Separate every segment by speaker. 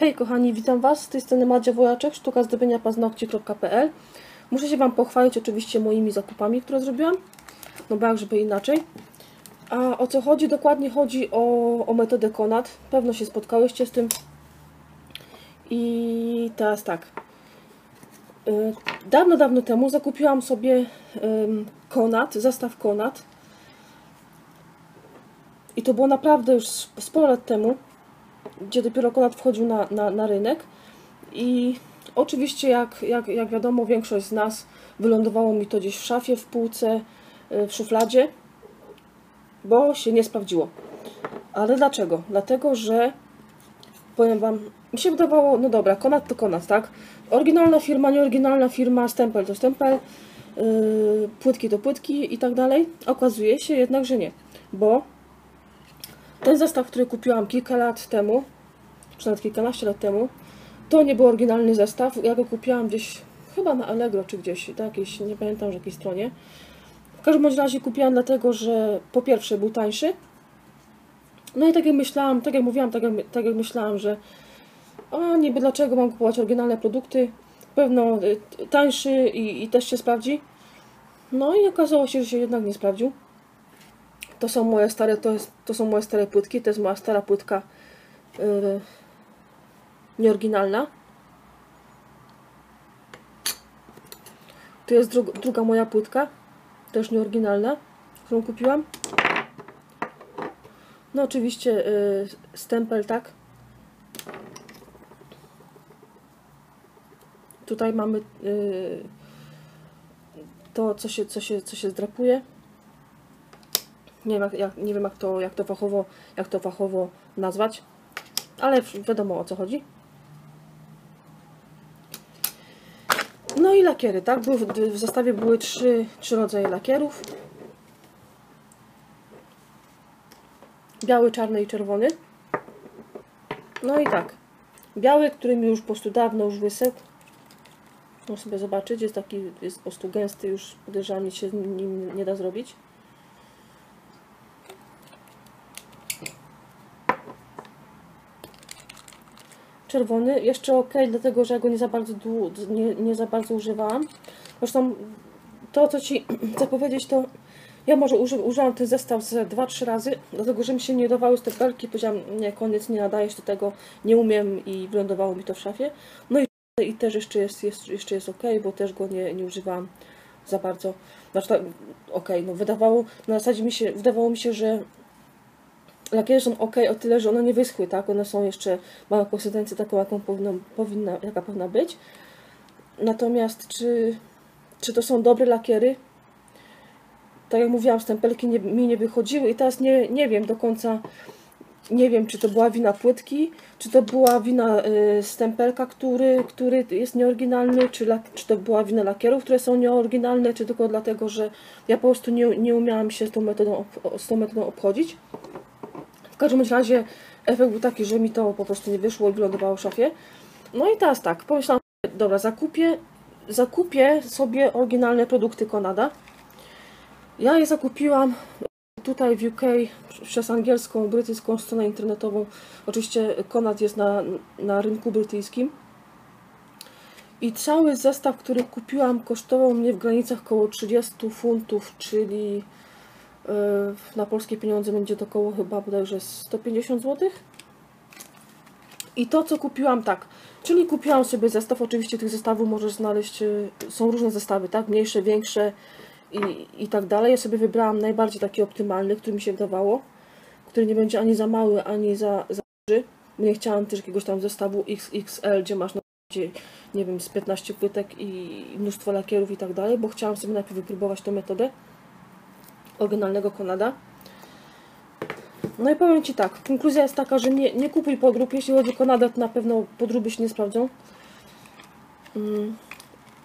Speaker 1: Hej kochani, witam Was, z tej strony Madzia Wojaczek, sztuka zdobienia paznokci.pl Muszę się Wam pochwalić oczywiście moimi zakupami, które zrobiłam, no bo jak żeby inaczej. A o co chodzi? Dokładnie chodzi o, o metodę Konad, pewno się spotkałyście z tym. I teraz tak, Y, dawno, dawno temu zakupiłam sobie Konad, zestaw Konad. I to było naprawdę już sporo lat temu gdzie dopiero Konrad wchodził na, na, na rynek. I oczywiście, jak, jak, jak wiadomo, większość z nas wylądowało mi to gdzieś w szafie, w półce, y, w szufladzie, bo się nie sprawdziło. Ale dlaczego? Dlatego, że powiem Wam, mi się wydawało, no dobra, Konrad to Konrad, tak? Oryginalna firma, nieoryginalna firma, stempel to stempel, yy, płytki to płytki i tak dalej. Okazuje się jednak, że nie, bo ten zestaw, który kupiłam kilka lat temu, czy kilkanaście lat temu, to nie był oryginalny zestaw. Ja go kupiłam gdzieś, chyba na Allegro, czy gdzieś, tak, jakieś, nie pamiętam, że jakiej stronie. W każdym bądź razie kupiłam dlatego, że po pierwsze był tańszy. No i tak jak myślałam, tak jak mówiłam, tak jak, tak jak myślałam, że a niby dlaczego mam kupować oryginalne produkty, pewno y, tańszy i, i też się sprawdzi. No i okazało się, że się jednak nie sprawdził. To są moje stare, to, jest, to są moje stare płytki, to jest moja stara płytka yy, nieoryginalna. Tu jest dru druga moja płytka, też nieoryginalna, którą kupiłam. No oczywiście yy, stempel, tak. Tutaj mamy yy, to, co się, co, się, co się zdrapuje. Nie wiem, jak, nie wiem jak, to, jak, to fachowo, jak to fachowo nazwać, ale wiadomo o co chodzi. No i lakiery, tak? Były, w zestawie były trzy, trzy rodzaje lakierów. Biały, czarny i czerwony. No i tak. Biały, który mi już po prostu dawno już wysechł. Można sobie zobaczyć, jest taki, jest po prostu gęsty, już podejrzewam, nic się nim nie da zrobić. Czerwony. Jeszcze ok, dlatego że ja go nie za bardzo, nie, nie za bardzo używałam. Zresztą to, co Ci chcę powiedzieć, to ja może uży, użyłam ten zestaw ze 2-3 razy, dlatego że mi się nie dawały stempelki. Powiedziałam, nie, koniec, nie nadaje się do tego, nie umiem i wylądowało mi to w szafie. No i, i też jeszcze jest, jest, jeszcze jest ok, bo też go nie, nie używałam za bardzo. Znaczy, tak, ok, no wydawało, na zasadzie mi się, wydawało mi się, że lakiery są ok o tyle, że one nie wyschły, tak? One są jeszcze, mają konsystencję taką, jaką powinna, powinna, jaka powinna być. Natomiast czy, czy to są dobre lakiery? Tak jak mówiłam, stempelki nie, mi nie wychodziły i teraz nie, nie wiem do końca, nie wiem, czy to była wina płytki, czy to była wina y, stempelka, który, który jest nieoryginalny, czy, czy to była wina lakierów, które są nieoryginalne, czy tylko dlatego, że ja po prostu nie, nie umiałam się z tą metodą, z tą metodą obchodzić. Każdym razie efekt był taki, że mi to po prostu nie wyszło i wylądowało w szafie. No i teraz tak, pomyślałam, dobra, zakupię, zakupię sobie oryginalne produkty Konada. Ja je zakupiłam tutaj w UK przez angielską, brytyjską stronę internetową. Oczywiście Konad jest na, na rynku brytyjskim. I cały zestaw, który kupiłam, kosztował mnie w granicach około 30 funtów, czyli na polskie pieniądze będzie to około chyba bodajże 150 zł. I to, co kupiłam, tak, czyli kupiłam sobie zestaw, oczywiście tych zestawów możesz znaleźć, y, są różne zestawy, tak, mniejsze, większe i, i tak dalej. Ja sobie wybrałam najbardziej taki optymalny, który mi się wydawało, który nie będzie ani za mały, ani za, za duży. Nie chciałam też jakiegoś tam zestawu XXL, gdzie masz nie wiem, z 15 płytek i mnóstwo lakierów i tak dalej, bo chciałam sobie najpierw wypróbować tę metodę oryginalnego Konada. No i powiem Ci tak, konkluzja jest taka, że nie, nie kupuj podrób, jeśli chodzi o Konadę, to na pewno podróby się nie sprawdzą. Mm.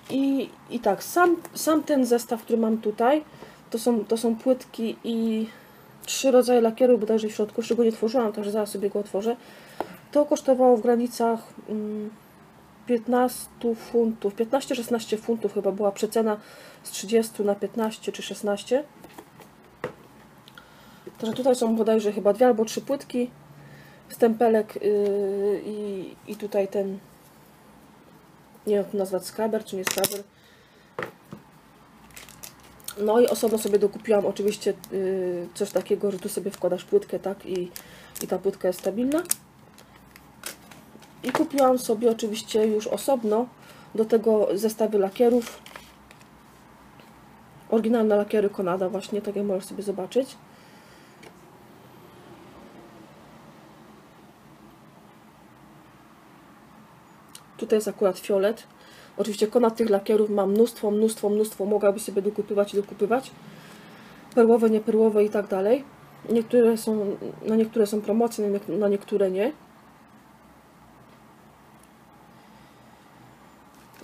Speaker 1: I, i tak, sam, sam ten zestaw, który mam tutaj, to są, to są płytki i trzy rodzaje lakieru, bodajże w środku, jeszcze go nie tworzyłam, także zaraz sobie go otworzę. To kosztowało w granicach 15 mm, funtów, 15-16 funtów chyba była przecena z 30 na 15 czy 16. Także tutaj są bodajże chyba dwie albo trzy płytki. stempelek yy, i, i tutaj ten nie wiem jak to nazwać, skraber czy nie skraber. No i osobno sobie dokupiłam oczywiście yy, coś takiego, że tu sobie wkładasz płytkę, tak, i, i ta płytka jest stabilna. I kupiłam sobie oczywiście już osobno do tego zestawy lakierów. Oryginalne lakiery Konada właśnie, tak jak możesz sobie zobaczyć. Tutaj jest akurat fiolet. Oczywiście Konad tych lakierów ma mnóstwo, mnóstwo, mnóstwo. Mogłaby sobie dokupywać i dokupywać. Perłowe, nieperłowe i tak dalej. Niektóre są, na niektóre są promocje, na niektóre nie.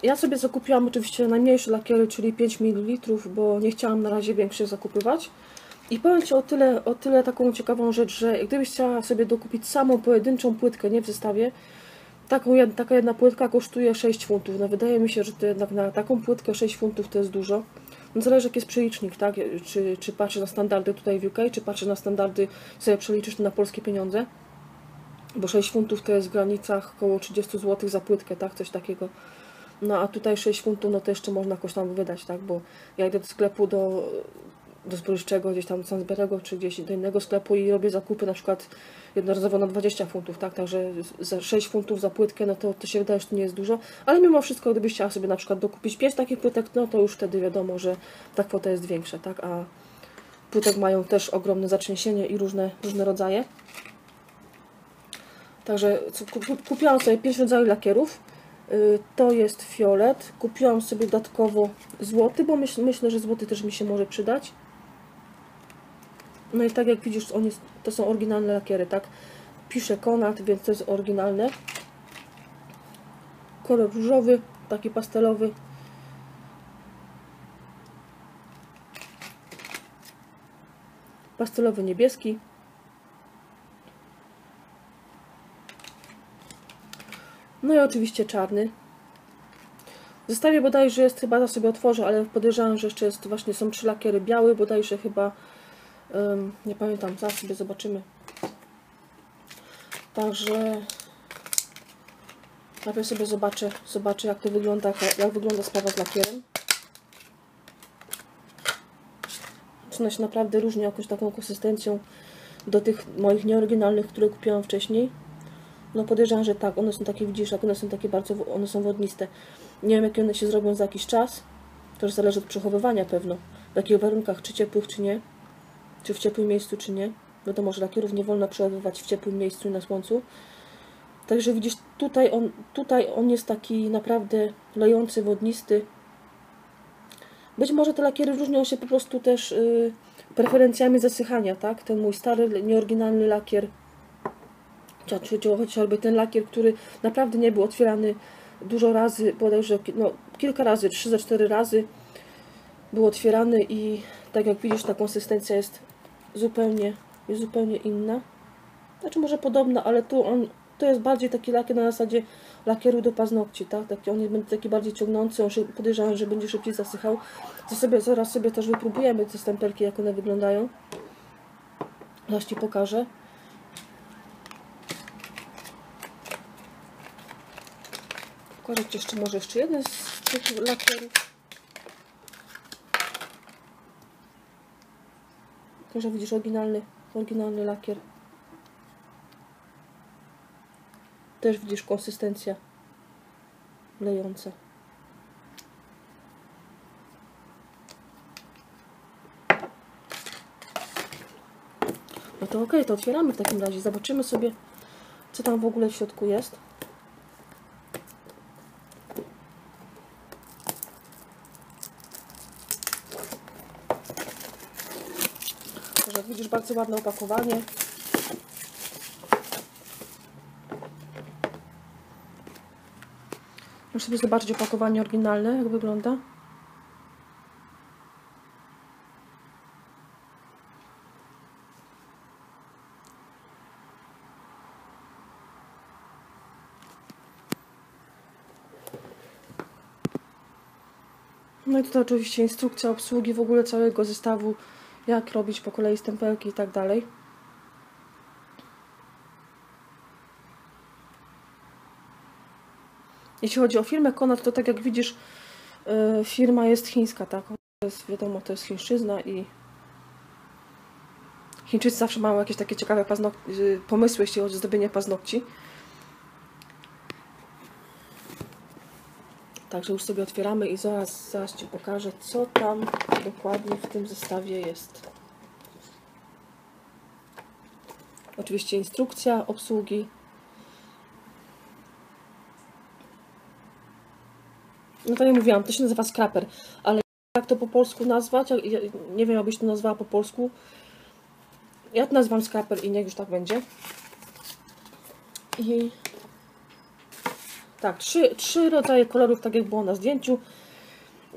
Speaker 1: Ja sobie zakupiłam oczywiście najmniejsze lakiery, czyli 5 ml, bo nie chciałam na razie większych zakupywać. I powiem Ci o tyle, o tyle taką ciekawą rzecz, że gdybyś chciała sobie dokupić samą pojedynczą płytkę, nie w zestawie, taką, taka jedna płytka kosztuje 6 funtów. No wydaje mi się, że to jednak na taką płytkę 6 funtów to jest dużo. No zależy jaki jest przelicznik, tak? Czy, czy patrzysz na standardy tutaj w UK, czy patrzysz na standardy, sobie przeliczysz to na polskie pieniądze. Bo 6 funtów to jest w granicach około 30 zł za płytkę, tak? Coś takiego. No a tutaj 6 funtów, no to jeszcze można jakoś tam wydać, tak? Bo ja idę do sklepu do, do spożywczego, gdzieś tam do Sainsbury'ego, czy gdzieś do innego sklepu i robię zakupy na przykład jednorazowo na 20 funtów, tak? Także za 6 funtów za płytkę, no to, to się wydaje, że to nie jest dużo. Ale mimo wszystko, gdybyś chciała sobie na przykład dokupić 5 takich płytek, no to już wtedy wiadomo, że ta kwota jest większa, tak? A płytek mają też ogromne zatrzęsienie i różne, różne rodzaje. Także kupiłam sobie 5 rodzajów lakierów. Y, To jest fiolet. Kupiłam sobie dodatkowo złoty, bo myśl, myślę, że złoty też mi się może przydać. No i tak jak widzisz, on jest, to są oryginalne lakiery, tak? Pisze Konad, więc to jest oryginalne. Kolor różowy, taki pastelowy. Pastelowy niebieski. No i oczywiście czarny. W zestawie bodajże jest, chyba zaraz sobie otworzę, ale podejrzewam, że jeszcze jest, właśnie są trzy lakiery biały, bodajże chyba, nie pamiętam, zaraz sobie zobaczymy. Także najpierw sobie zobaczę, zobaczę jak to wygląda, jak wygląda sprawa z lakierem. Czy ona się naprawdę różni jakąś taką konsystencją do tych moich nieoryginalnych, które kupiłam wcześniej. No podejrzewam, że tak. One są takie, widzisz, jak one są takie bardzo, one są wodniste. Nie wiem, jakie one się zrobią za jakiś czas. To już zależy od przechowywania pewno. W jakich warunkach, czy ciepłych, czy nie. Czy w ciepłym miejscu, czy nie. Wiadomo, że lakierów nie wolno przechowywać w ciepłym miejscu i na słońcu. Także widzisz, tutaj on, tutaj on jest taki naprawdę lejący, wodnisty. Być może te lakiery różnią się po prostu też y, preferencjami zasychania, tak? Ten mój stary, nieoryginalny lakier chociażby ten lakier, który naprawdę nie był otwierany dużo razy, bodajże no, kilka razy, 3 za 4 razy był otwierany i tak jak widzisz ta konsystencja jest zupełnie, jest zupełnie inna. Znaczy może podobna, ale tu on, to jest bardziej taki lakier na zasadzie lakieru do paznokci, tak? Taki, on będzie taki bardziej ciągnący, on się, że będzie szybciej zasychał. To sobie, zaraz sobie też wypróbujemy te stempelki, jak one wyglądają. Zaraz Ci pokażę. Pokażę Ci jeszcze może jeszcze jeden z tych lakierów. Może widzisz oryginalny, oryginalny lakier. Też widzisz konsystencja lejąca. No to okej, to otwieramy w takim razie. Zobaczymy sobie, co tam w ogóle w środku jest. Także jak widzisz, bardzo ładne opakowanie. Muszę sobie zobaczyć opakowanie oryginalne, jak wygląda. No i tutaj oczywiście instrukcja obsługi w ogóle całego zestawu, jak robić po kolei stempelki i tak dalej. Jeśli chodzi o firmę Konat, to tak jak widzisz, y, firma jest chińska, tak? To jest, wiadomo, to jest chińszczyzna i Chińczycy zawsze mają jakieś takie ciekawe y, pomysły, jeśli chodzi o zdobienie paznokci. Także już sobie otwieramy i zaraz, zaraz Ci pokażę, co tam dokładnie w tym zestawie jest. Oczywiście instrukcja obsługi. No to ja mówiłam, to się nazywa scraper, ale jak to po polsku nazwać? Ja, nie wiem, jakbyś to nazwała po polsku. Ja to nazywam scraper i niech już tak będzie. I tak, trzy, trzy rodzaje kolorów, tak jak było na zdjęciu.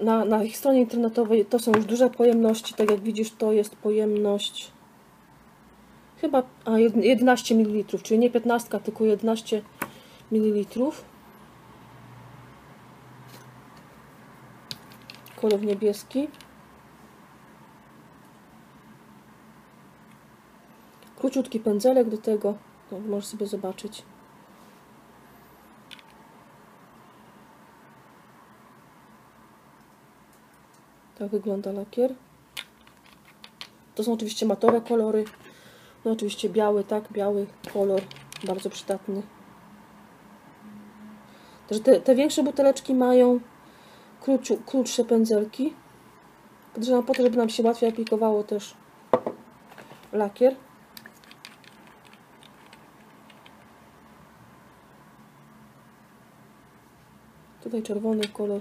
Speaker 1: Na, na ich stronie internetowej to są już duże pojemności. Tak jak widzisz, to jest pojemność chyba a, 11 ml, czyli nie 15, tylko 11 ml. Kolor niebieski. Króciutki pędzelek do tego, no, możesz sobie zobaczyć. Tak wygląda lakier. To są oczywiście matowe kolory. No oczywiście biały, tak, biały kolor, bardzo przydatny. Także te, te większe buteleczki mają króciu, krótsze pędzelki. Podejrzewam po to, żeby nam się łatwiej aplikowało też lakier. Tutaj czerwony kolor.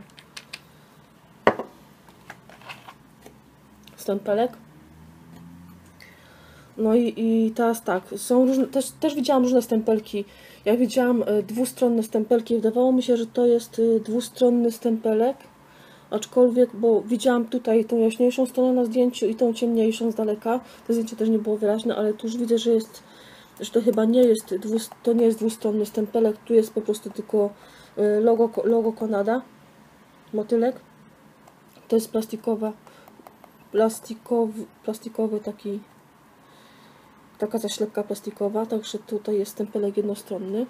Speaker 1: Stempelek. No i, i teraz tak, są różne, też, też widziałam różne stempelki. Ja widziałam e, dwustronne stempelki. Wydawało mi się, że to jest e, dwustronny stempelek. Aczkolwiek, bo widziałam tutaj tą jaśniejszą stronę na zdjęciu i tą ciemniejszą z daleka. To zdjęcie też nie było wyraźne, ale tu już widzę, że jest, że to chyba nie jest, to nie jest dwustronny stempelek. Tu jest po prostu tylko e, logo, logo Konada, motylek. To jest plastikowa, plastikowy, plastikowy taki taka zaślepka plastikowa, także tutaj jest stempelek jednostronny.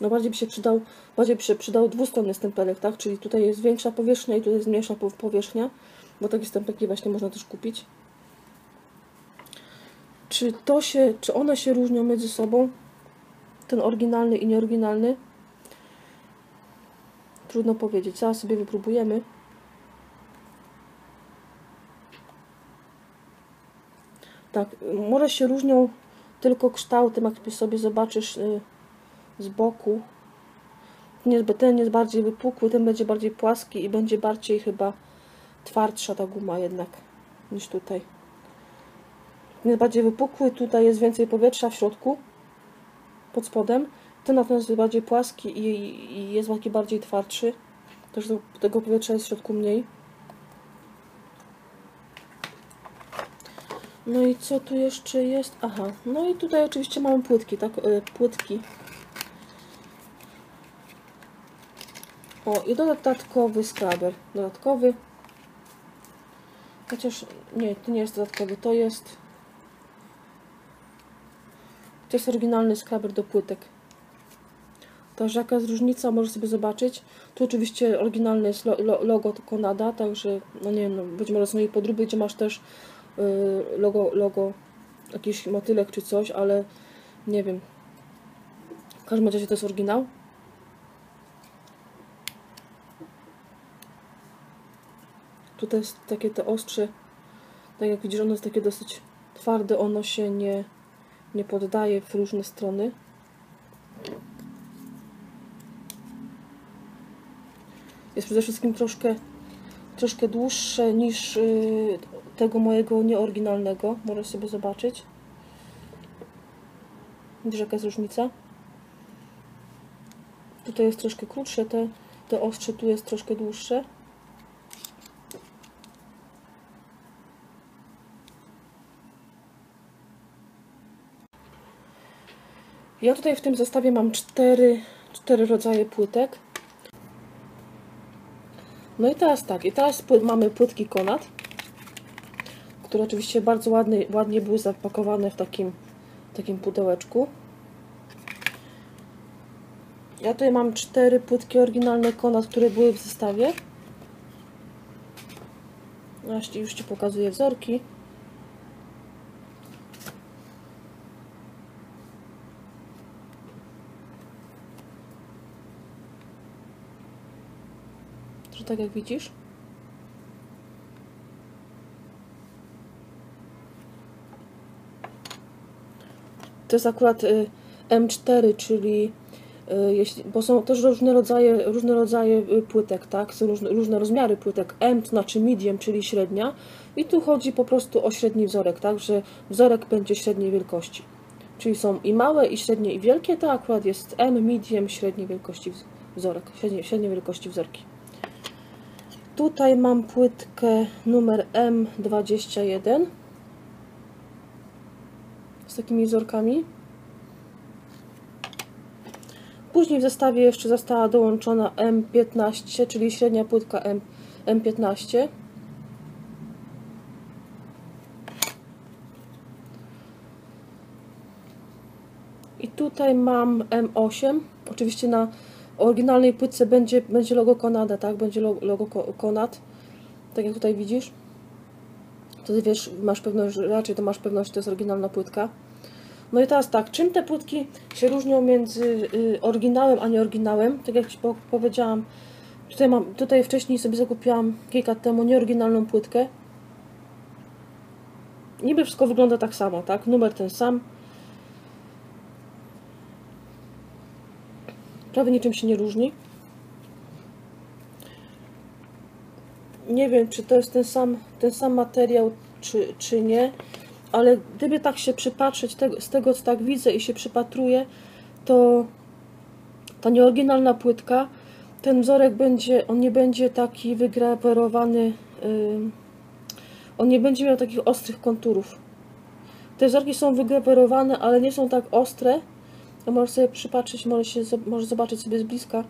Speaker 1: No bardziej by się przydał, bardziej by się przydał dwustronny stempelek, tak? Czyli tutaj jest większa powierzchnia i tutaj jest mniejsza powierzchnia, bo takie stempelki właśnie można też kupić. Czy to się, czy one się różnią między sobą? Ten oryginalny i nieoryginalny? Trudno powiedzieć. Zaraz sobie wypróbujemy. Tak, może się różnią tylko kształtem, jak sobie zobaczysz y, z boku. Ten jest bardziej wypukły, ten będzie bardziej płaski i będzie bardziej chyba twardsza ta guma jednak niż tutaj. Ten jest bardziej wypukły, tutaj jest więcej powietrza w środku, pod spodem. Ten natomiast jest bardziej płaski i, i jest taki bardziej twardszy. Też tego powietrza jest w środku mniej. No i co tu jeszcze jest? Aha, no i tutaj oczywiście mamy płytki, tak? E, płytki. O, i dodatkowy skraber. Dodatkowy. Chociaż nie, to nie jest dodatkowy, to jest to jest oryginalny skraber do płytek. Także jaka jest różnica, możesz sobie zobaczyć. Tu oczywiście oryginalny jest lo, lo, logo Konada, także no nie wiem, no, być może są jej podróby, gdzie masz też logo, logo, jakiś motylek czy coś, ale nie wiem. W każdym razie to jest oryginał. Tutaj jest takie te ostrze, tak jak widzisz, ono jest takie dosyć twarde, ono się nie, nie poddaje w różne strony. Jest przede wszystkim troszkę, troszkę dłuższe niż yy, tego mojego nieoryginalnego. Możesz sobie zobaczyć. Widzisz jaka jest różnica? Tutaj jest troszkę krótsze, te, te ostrze tu jest troszkę dłuższe. Ja tutaj w tym zestawie mam cztery, cztery rodzaje płytek. No i teraz tak, i teraz mamy płytki Konad które oczywiście bardzo ładnie, ładnie były zapakowane w takim, takim pudełeczku. Ja tutaj mam cztery płytki oryginalne Konad, które były w zestawie. Właśnie już Ci pokazuję wzorki. To tak jak widzisz. To jest akurat y, M4, czyli y, jeśli, bo są też różne rodzaje, różne rodzaje y, płytek, tak? Są różne, różne rozmiary płytek. M to znaczy medium, czyli średnia. I tu chodzi po prostu o średni wzorek, tak? Że wzorek będzie średniej wielkości. Czyli są i małe, i średnie, i wielkie. To akurat jest M, medium, średniej wielkości wz- wzorek. Średniej, średniej wielkości wzorki. Tutaj mam płytkę numer M21 z takimi wzorkami. Później w zestawie jeszcze została dołączona M15, czyli średnia płytka M, M15. I tutaj mam M8. Oczywiście na oryginalnej płytce będzie, będzie logo Konada, tak? Będzie lo- logo Ko- Konad. Tak jak tutaj widzisz. Ty wiesz, masz pewność, raczej to masz pewność, że to jest oryginalna płytka. No i teraz tak, czym te płytki się różnią między y, oryginałem a nieoryginałem? Tak jak Ci po- powiedziałam, tutaj, mam, tutaj wcześniej sobie zakupiłam kilka lat temu nieoryginalną płytkę. Niby wszystko wygląda tak samo, tak? Numer ten sam. Prawie niczym się nie różni. Nie wiem, czy to jest ten sam, ten sam materiał, czy, czy nie, ale gdyby tak się przypatrzeć tego, z tego, co tak widzę i się przypatruję, to ta nieoryginalna płytka, ten wzorek będzie, on nie będzie taki wygrawerowany, ym, on nie będzie miał takich ostrych konturów. Te wzorki są wygrawerowane, ale nie są tak ostre. Możesz sobie przypatrzeć, możesz, się, możesz zobaczyć sobie z bliska.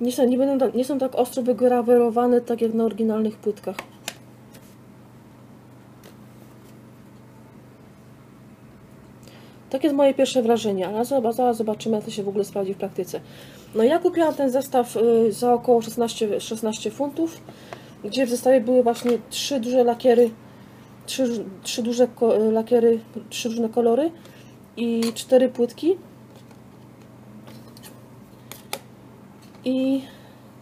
Speaker 1: Nie są, nie, będą tak, nie są tak ostro wygrawerowane, tak jak na oryginalnych płytkach. Tak jest moje pierwsze wrażenie, ale zaraz, zobaczymy, jak to się w ogóle sprawdzi w praktyce. No ja kupiłam ten zestaw y, za około 16, 16 funtów, gdzie w zestawie były właśnie trzy duże lakiery, trzy, trzy duże ko- lakiery, trzy różne kolory i cztery płytki. I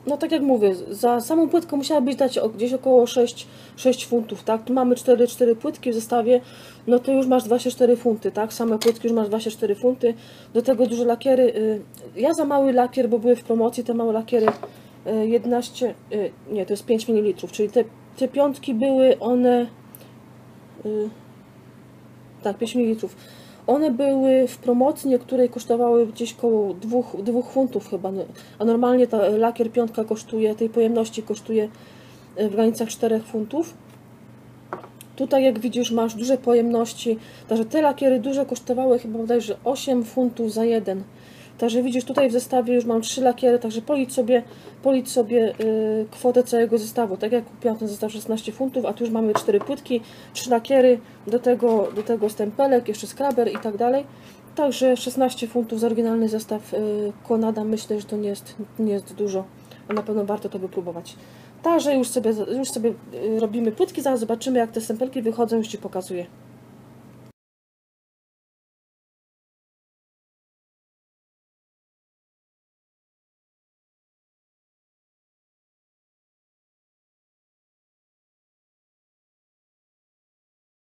Speaker 1: no tak jak mówię, za samą płytkę musiałabyś dać gdzieś około 6, 6 funtów, tak? Tu mamy 4, 4 płytki w zestawie, no to już masz 24 funty, tak? Same płytki już masz 24 funty. Do tego duże lakiery. y, Ja za mały lakier, bo były w promocji te małe lakiery y, 11, y, nie, to jest 5 ml, czyli te, te piątki były one y, tak, 5 ml. One były w promocji, niektóre kosztowały gdzieś koło 2, 2 funtów chyba, no, a normalnie ta lakier piątka kosztuje, tej pojemności kosztuje y, w granicach 4 funtów. Tutaj jak widzisz masz duże pojemności, także te lakiery duże kosztowały chyba bodajże 8 funtów za jeden. Także widzisz tutaj w zestawie już mam 3 lakiery, także policz sobie, policz sobie y, kwotę całego zestawu. Tak jak kupiłam ten zestaw 16 funtów, a tu już mamy 4 płytki, 3 lakiery, do tego, do tego stempelek, jeszcze skraber i tak dalej. Także 16 funtów za oryginalny zestaw y, Konada myślę, że to nie jest, nie jest dużo, a na pewno warto to wypróbować. Także już sobie, już sobie y, robimy płytki, zaraz zobaczymy jak te stempelki wychodzą, już Ci pokazuję.